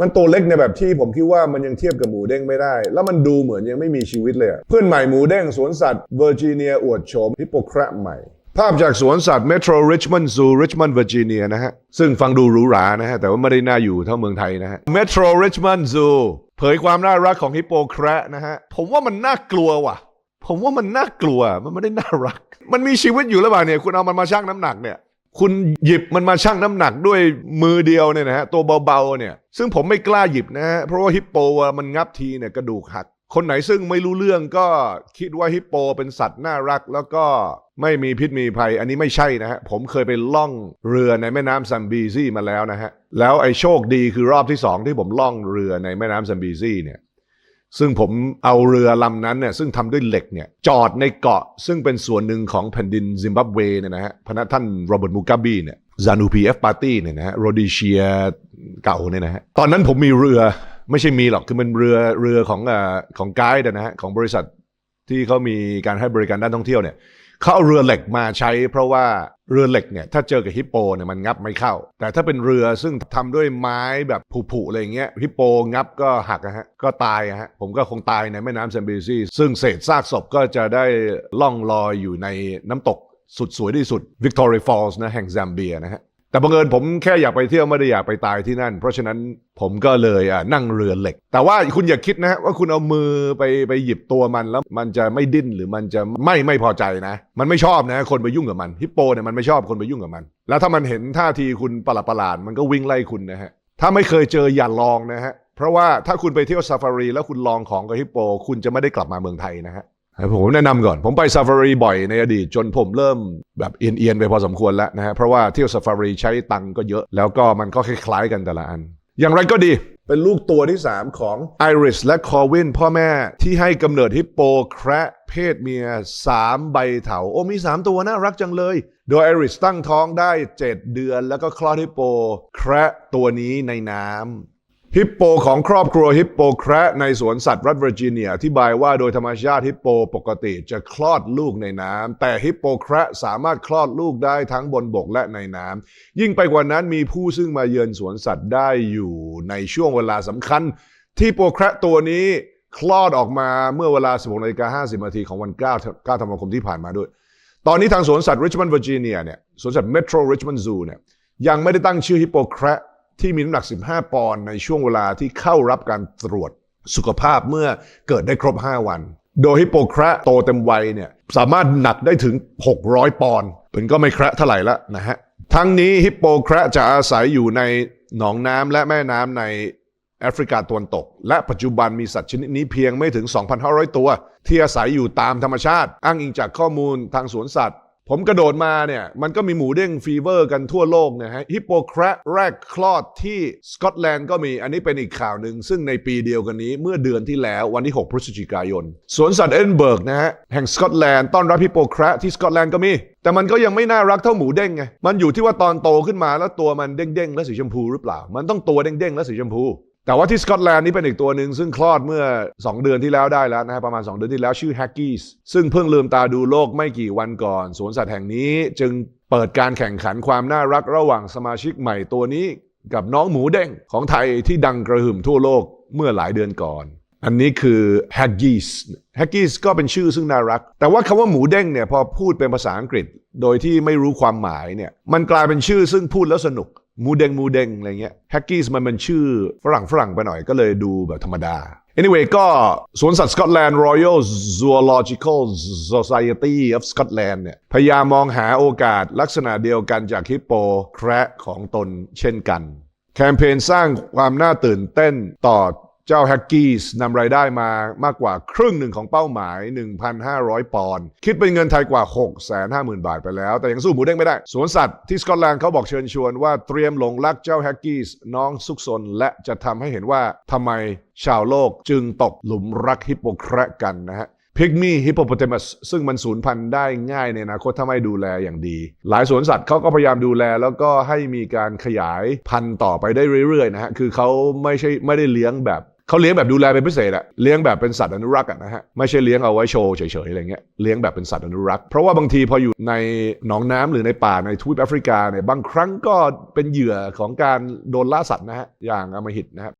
มันตัวเล็กในแบบที่ผมคิดว่ามันยังเทียบกับหมูเด้งไม่ได้ แล้วมันดูเหมือนยังไม่มีชีวิตเลยเพื่อนใหม่หมูเด้งสวนสัตว์เวอร์จิเนียอวดโฉมฮิปโปแคระใหม่ ภาพจากสวนสัตว์เมโทรริชมอนด์ซูริชมอนด์เวอร์จิเนียนะฮะ ซึ่งฟังดูหรูหรานะฮะ แต่ว่าไม่ได้น่าอยู่เท่าเมืองไทยนะฮะเมโทรริชมอนด์ซูเผยความน่ารักของฮิปโปแครนะฮะผมว่ามันน่ากลัวว่ะ ผมว่ามันน่ากลัวมันไม่ได้น่ารัก มันมีชีวิตอยู่หรือเปล่าเนี่ยคุณเอามันมาชั่งน้ำหนักเนี่ย คุณหยิบมันมาชั่งน้ำหนักด้วยมือเดียวเนี่ยนะฮะตัวเบาๆเนี่ย ซึ่งผมไม่กล้าหยิบนะฮะเพราะว่าฮิปโปมันงับทีเนี่ยกระดูกหัก คนไหนซึ่งไม่รู้เรื่องก็คิดว่าฮิปโปเป็นสัตว์น่ารัก แล้วก็ไม่มีพิษมีภัย อันนี้ไม่ใช่นะฮะผมเคยไปล่องเรือในแม่น้ำซัมบีซีมาแล้วนะฮะแล้วไอ้โชคดีคือรอบที่สองที่ผมล่องเรือในแม่น้ำซัมบีซีเนี่ย ซึ่งผมเอาเรือลำนั้นเนี่ยซึ่งทำด้วยเหล็กเนี่ยจอดในเกาะซึ่งเป็นส่วนหนึ่งของแผ่นดินซิมบับเวเนี่ยนะฮะพนักท่านโรเบิร์ตมูกาบีเนี่ยซานูพีเอฟปาร์ตี้เนี่ยนะฮะโรดิเชียเก่าเนี่ยนะฮะตอนนั้นผมมีเรือไม่ใช่มีหรอกคือมันเรือเรือของเอ่อของไกด์นะฮะของบริษัท ที่เขามีการให้บริการด้านท่องเที่ยวเนี่ยเขาเอาเรือเหล็กมาใช้ เพราะว่าเรือเหล็กเนี่ยถ้าเจอกับฮิปโปเนี่ยมันงับไม่เข้า แต่ถ้าเป็นเรือซึ่งทำด้วยไม้แบบผุๆอะไรเงี้ยฮิปโปงับก็หักนะฮะก็ตายอะฮะผมก็คงตายในแม่น้ำเซมบิซีซึ่งเศษซากศพก็จะได้ล่องลอยอยู่ในน้ำตกสุดสวยที่สุด Victoria Falls นะแห่งแซมเบียนะฮะ แต่บังเอิญผมแค่อยากไปเที่ยวไม่ได้อยากไปตายที่นั่น เพราะฉะนั้นผมก็เลยอะนั่งเรือเหล็ก แต่ว่าคุณอย่าคิดนะฮะว่าคุณเอามือไปไปหยิบตัวมันแล้วมันจะไม่ดิ้นหรือมันจะไม่ไม่พอใจนะ มันไม่ชอบนะ คนไปยุ่งกับมันฮิปโปเนี่ยมันไม่ชอบคนไปยุ่งกับมัน แล้วถ้ามันเห็นท่าทีคุณประหลาดประหลาดมันก็วิ่งไล่คุณนะฮะถ้าไม่เคยเจออย่าลองนะฮะเพราะว่าถ้าคุณไปเที่ยวซาฟารีแล้วคุณลองของกับฮิปโป คุณจะไม่ได้กลับมาเมืองไทยนะฮะ ผมแนะนำก่อน ผมไปซาฟารีบ่อยในอดีตจนผมเริ่มแบบเอียนๆไปพอสมควรแล้วนะฮะ เพราะว่าเที่ยวซาฟารีใช้ตังค์ก็เยอะ แล้วก็มันก็คล้ายๆกันแต่ละอัน อย่างไรก็ดี เป็นลูกตัวที่ 3 ของไอริสและคอวินพ่อแม่ที่ให้กำเนิดฮิปโปแคระเพศเมีย 3 ใบเถา โอ้มี 3 ตัวน่ารักจังเลย โดยไอริสตั้งท้องได้ 7 เดือน แล้วก็คลอดฮิปโปแคระตัวนี้ในน้ำ ฮิปโปของครอบครัวฮิปโปแคระในสวนสัตว์รัฐเวอร์จิเนียอธิบายว่าโดยธรรมชาติฮิปโปปกติจะคลอดลูกในน้ำแต่ฮิปโปแคระสามารถคลอดลูกได้ทั้งบนบกและในน้ำยิ่งไปกว่านั้นมีผู้ซึ่งมาเยือนสวนสัตว์ได้อยู่ในช่วงเวลาสำคัญ ที่โปแคระตัวนี้คลอดออกมาเมื่อเวลา 16นาฬิกา50นาทีของวัน 9 9ธันวาคมที่ผ่านมาด้วย ตอนนี้ทางสวนสัตว์ริชมอนด์เวอร์จิเนียเนี่ยสวนสัตว์เมโทรริชมอนด์ซูเนี่ยยังไม่ได้ตั้งชื่อฮิปโปแคระ ที่มีน้ำหนัก 15 ปอนด์ในช่วงเวลาที่เข้ารับการตรวจสุขภาพเมื่อเกิดได้ครบ 5 วัน โดยฮิปโปแคระโตเต็มวัยเนี่ยสามารถหนักได้ถึง 600 ปอนด์เป็นก็ไม่แคระเท่าไหร่ละนะฮะ ทั้งนี้ฮิปโปแคระจะอาศัยอยู่ในหนองน้ำและแม่น้ำในแอฟริกาตะวันตก และปัจจุบันมีสัตว์ชนิดนี้เพียงไม่ถึง 2,500 ตัว ที่อาศัยอยู่ตามธรรมชาติ อ้างอิงจากข้อมูลทางสวนสัตว์ ผมกระโดดมาเนี่ย มันก็มีหมูเด้งฟีเวอร์กันทั่วโลกนะฮะฮิปโปแครแรกคลอดที่สกอตแลนด์ก็มีอันนี้เป็นอีกข่าวหนึ่ง ซึ่งในปีเดียวกันนี้เมื่อเดือนที่แล้ววันที่ 6 พฤศจิกายน สวนสัตว์เอ็นเบิร์กนะฮะ แห่งสกอตแลนด์ต้อนรับฮิปโปแครที่สกอตแลนด์ก็มี แต่มันก็ยังไม่น่ารักเท่าหมูเด้งไงมันอยู่ที่ว่าตอนโตขึ้นมาแล้วตัวมันเด้งๆและสีชมพูหรือเปล่า มันต้องตัวเด้งๆและสีชมพู แต่ว่าที่สกอตแลนด์นี่เป็นอีกตัวหนึ่งซึ่งคลอดเมื่อ 2 เดือนที่แล้วได้แล้วนะฮะประมาณ 2 เดือนที่แล้วชื่อ Hackies ซึ่งเพิ่งลืมตาดูโลกไม่กี่วันก่อน สวนสัตว์แห่งนี้จึงเปิดการแข่งขันความน่ารักระหว่างสมาชิกใหม่ตัวนี้ กับน้องหมูเด้งของไทยที่ดังกระหึ่มทั่วโลกเมื่อหลายเดือนก่อน อันนี้คือ Haggies Haggies ก็เป็นชื่อซึ่งน่ารัก แต่ว่าคำว่าหมูเด้งเนี่ยพอพูดเป็นภาษาอังกฤษ โดยที่ไม่รู้ความหมายเนี่ยมันกลายเป็นชื่อซึ่งพูดแล้วสนุก มูเดงมูเดงอะไรเงี้ยแฮกกี้มันเป็นชื่อฝรั่งฝรั่งไปหน่อยก็เลยดูแบบธรรมดา anyway ก็สวนสัตว์สกอตแลนด์ Royal Zoological Society of Scotland เนี่ยพยายามมองหาโอกาสลักษณะเดียวกันจากฮิปโปแคระของตนเช่นกัน แคมเปญสร้างความน่าตื่นเต้นต่อ เจ้าแฮกกี้สนำรายได้มามากกว่าครึ่งหนึ่งของเป้าหมาย 1,500 ปอนด์คิดเป็นเงินไทยกว่า 650,000 บาทไปแล้ว แต่ยังสู้หมูเด้งไม่ได้ สวนสัตว์ที่สกอตแลนด์เขาบอกเชิญชวนว่าเตรียมหลงรักเจ้าแฮกกี้สน้องซุกซนและจะทำให้เห็นว่าทำไมชาวโลกจึงตกหลุมรักฮิปโปแคระกันนะฮะพิกมี่ฮิปโปโปเตมัสซึ่งมันสูญพันธุ์ได้ง่ายในอนาคตถ้าไม่ดูแลอย่างดี หลายสวนสัตว์เขาก็พยายามดูแล แล้วก็ให้มีการขยายพันธุ์ต่อไปได้เรื่อยๆนะฮะคือเขาไม่ใช่ไม่ได้เลี้ยงแบบ เขาเลี้ยงแบบดูแลเป็นพิเศษอะเลี้ยงแบบเป็นสัตว์อนุรักษ์อะนะฮะไม่ใช่เลี้ยงเอาไว้โชว์เฉยๆอะไรเงี้ยเลี้ยงแบบเป็นสัตว์อนุรักษ์เพราะว่าบางทีพออยู่ในหนองน้ำหรือในป่าในทวีปแอฟริกาเนี่ยบางครั้งก็เป็นเหยื่อของการโดนล่าสัตว์นะฮะอย่างอมหิตนะครับ